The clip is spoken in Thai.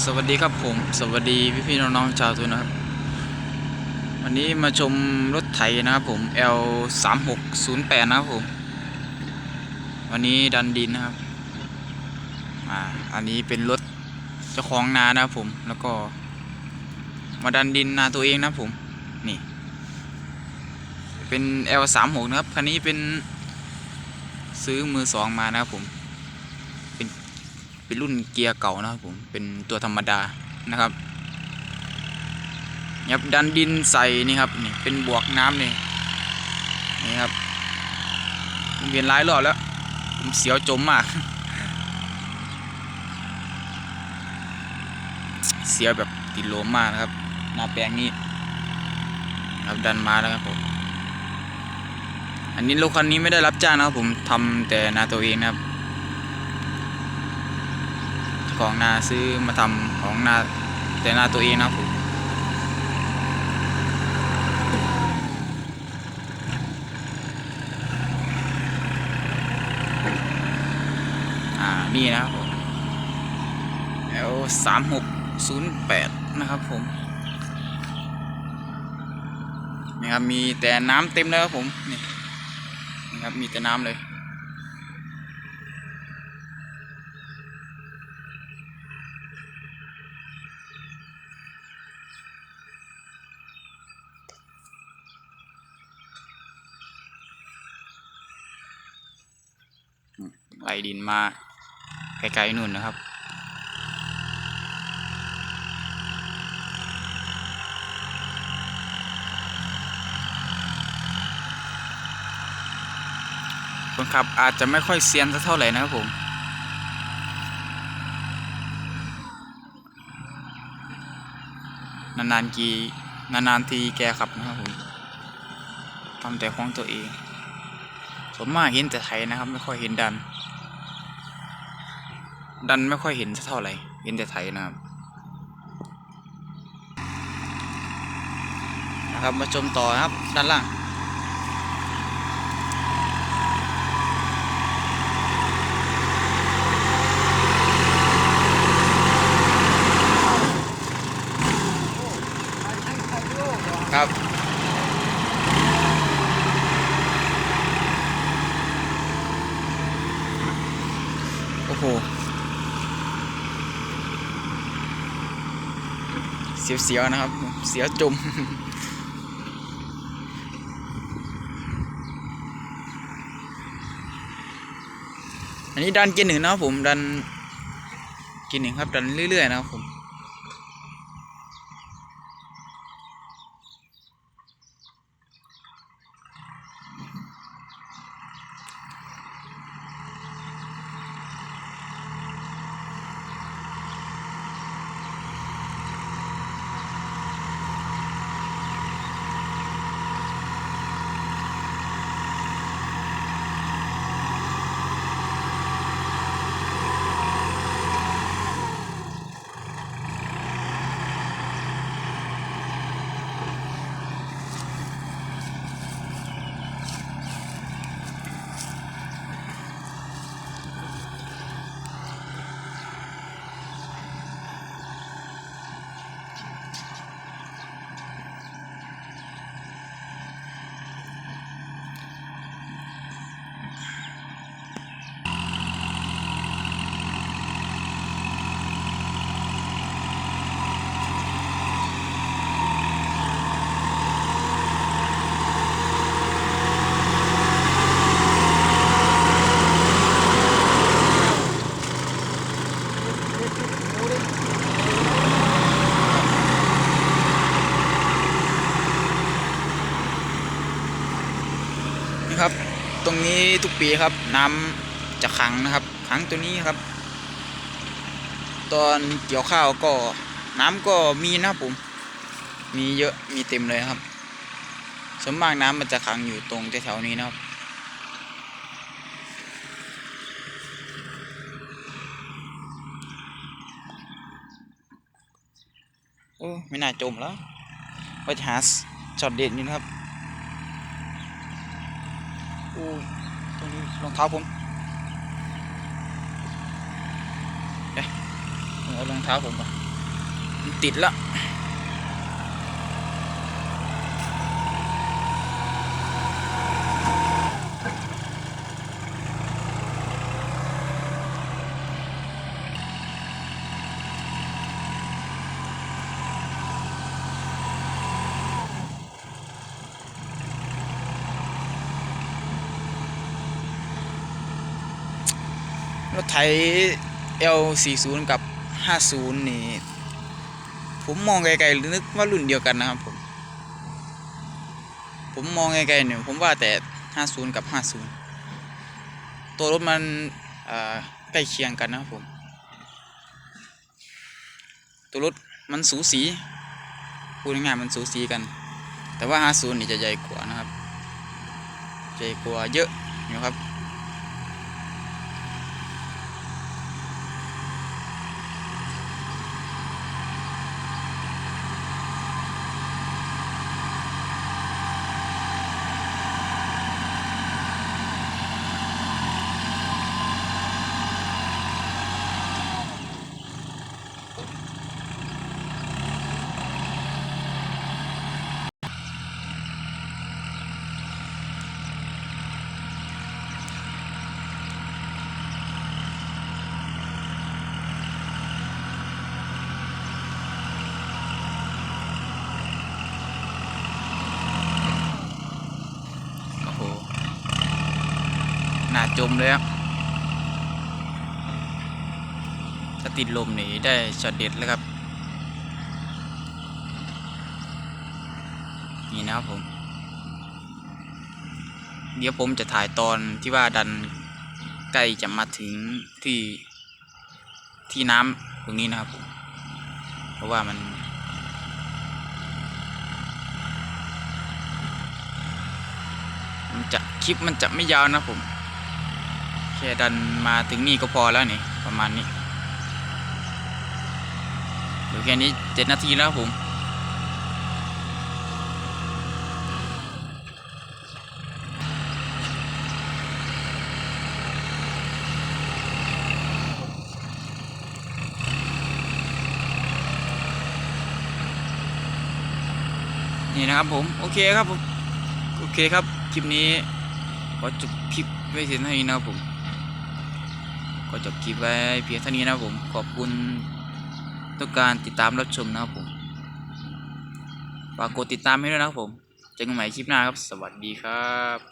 สวัสดีครับผม สวัสดีพี่พี่ๆน้องๆชาวทุนนะครับ วันนี้มาชมรถไถนะครับผม L 3 6 0 8นะครับผม วันนี้ดันดินนะครับ อ่า อันนี้เป็นรถเจ้าของนานะครับผม แล้วก็ มาดันดินนาตัวเองนะผม นี่ เป็น L 3 6นะครับ คันนี้เป็นซื้อมือสองมานะครับผม เป็นรุ่นเกียร์เก่านะครับผมเป็นตัวธรรมดานะครับยับดันดินใส่นี่ครับนี่เป็นบวกน้ำนี่นี่ครับผมเวียนร้ายรอบแล้วผมเสียวจมมาก เสียวแบบติดลมมากนะครับหน้าแปลงนี้ครับดันมาแล้วครับผมอันนี้รถคันนี้ไม่ได้รับจ้างนะครับผมทำแต่นาตัวเองนะครับ ของนาซื้อมาทำของนาแต่นาตัวเองนะครับผมอ่านี่นะครับผม L สามหกศูนย์แปดนะครับผมนี่ครับมีแต่น้ำเต็มเลยครับผมนี่นี่ครับมีแต่น้ำเลย ไหลดินมาไกลๆนู่นนะครับ คนขับอาจจะไม่ค่อยเซียนสักเท่าไหร่นะครับผมนานๆกีนานๆทีแกขับนะครับผมทำแต่ของตัวเอง วนมากเห็นแต่ไทยนะครับ ไม่ค่อยเห็นดัน ดันไม่ค่อยเห็นสักเท่าไหร่เห็นแต่ไทยนะครับนะครับมาชมต่อนะครับ ด้านล่าง อ้โห เสียวๆนะครับ เสียวจมอันนี้ดันกินหนึ่งนะครับผมดันกินหนึ่งครับดันเรื่อยๆนะครับผม นี่ครับ ตรงนี้ ทุกปีครับ น้ำจะขังนะครับ ขังตัวนี้ครับ ตอนเกี่ยวข้าวก็น้ำก็มีนะผม มีเยอะมีเต็มเลยครับส่วนมากน้ำมันจะขังอยู่ตรงแถวๆนี้นะครับโอ้ไม่น่าจมแล้วว่าจะหาช็อตเด็ดนี่นะครับโอ้ รงนี้รองเท้าผมเอ๊ะเอารองเท้าผมก่อนติดละ รถไถ L40 กับ 50 นี่ ผมมองไกลๆนึกว่ารุ่นเดียวกันนะครับผม ผมมองไกลๆเนี่ยผมว่าแต่ 50 กับ 50 ตัวรถมันใกล้เคียงกันนะครับผม ตัวรถมันสูสีพูดง่ายๆมันสูสีกัน แต่ว่า 50 นี่จะใหญ่กว่านะครับ ใหญ่กว่าเยอะอยู่ครับ หนาจมเลยครับถ้าติดลมนี่ได้ช็อตเด็ดเลยครับ นี่นะครับผม เดี๋ยวผมจะถ่ายตอนที่ว่าดันใกล้จะมาถึงที่ที่น้ำตรงนี้นะครับผม เพราะว่ามันมันจะคลิปมันจะไม่ยาวนะผม ค่ดันมาถึงนี่ก็พอแล้วนี่ ประมาณนี้เดี๋ยวแค่นี้เจ็ดนาทีแล้วผมนี่นะครับผม โอเคครับผม โอเคครับ คลิปนี้ขอจบคลิปไว้เพียงเท่านี้นะครับผม ก็จบคลิปไว้เพียงเท่านี้นะครับผมขอบคุณทุกการติดตามรับชมนะครับผมฝากกดติดตามให้ด้วยนะครับผมเจอกันใหม่คลิปหน้าครับ สวัสดีครับ